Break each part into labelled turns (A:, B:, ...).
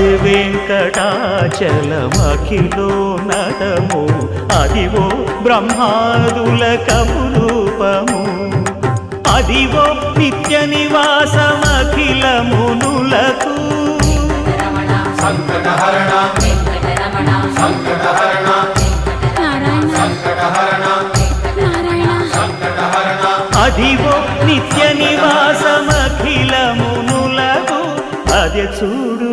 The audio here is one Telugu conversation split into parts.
A: అది వెంకటాచలమఖిలో నటము. అదివో బ్రహ్మాదుల కపురూపము. అదివో నిత్య
B: నివాసమఖిలమునులకు
C: సంకటహరణ సంకటహరణ సంకటహరణ
A: అదివో నిత్య నివాసమఖిలమునులకు అది చూడు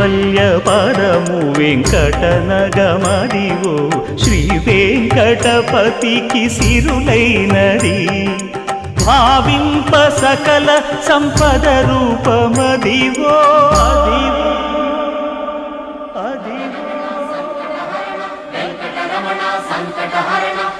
A: కైవల్య పదము వెంకటనగమదివో శ్రీ వెంకటపతికి సిరులైనది. భావింప సకల సంపద రూపమదివో. అదివో అదివో
B: వెంకటరమణ సంకటహరణ.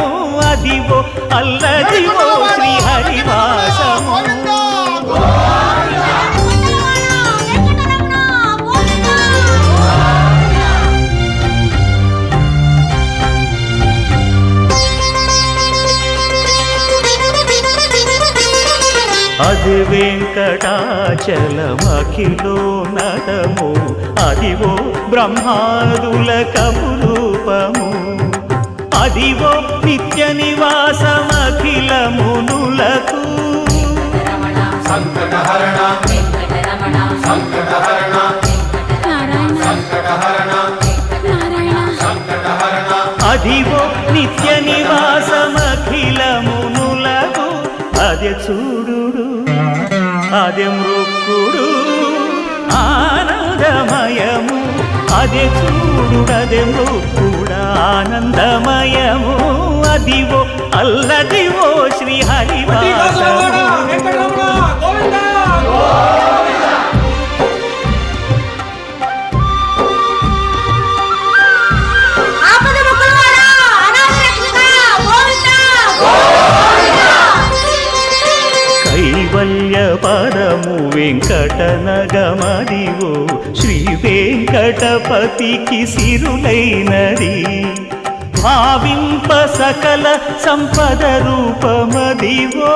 A: అల్లదివో అల్లదివో శ్రీ హరివాసము. అది వెంకటాచలమఖిలోనతము అదివో బ్రహ్మాదుల కమురూపము అదివో నిత్య నివాసమఖిల మునులకు అదివో నిత్య నివాసమఖిల మునులకు అదే చూడు అదే మృక్కుడు ఆనందమయము. అదే చూడు అదే మృక్కుడు ఆనందమయము. అదివో అల్లదివో శ్రీ హరివాసము కైవల్య పదము వెంకటనగమదివో శ్రీ వెంకటపతికి సిరులైనది. భావింప సకల సంపద రూపమదివో.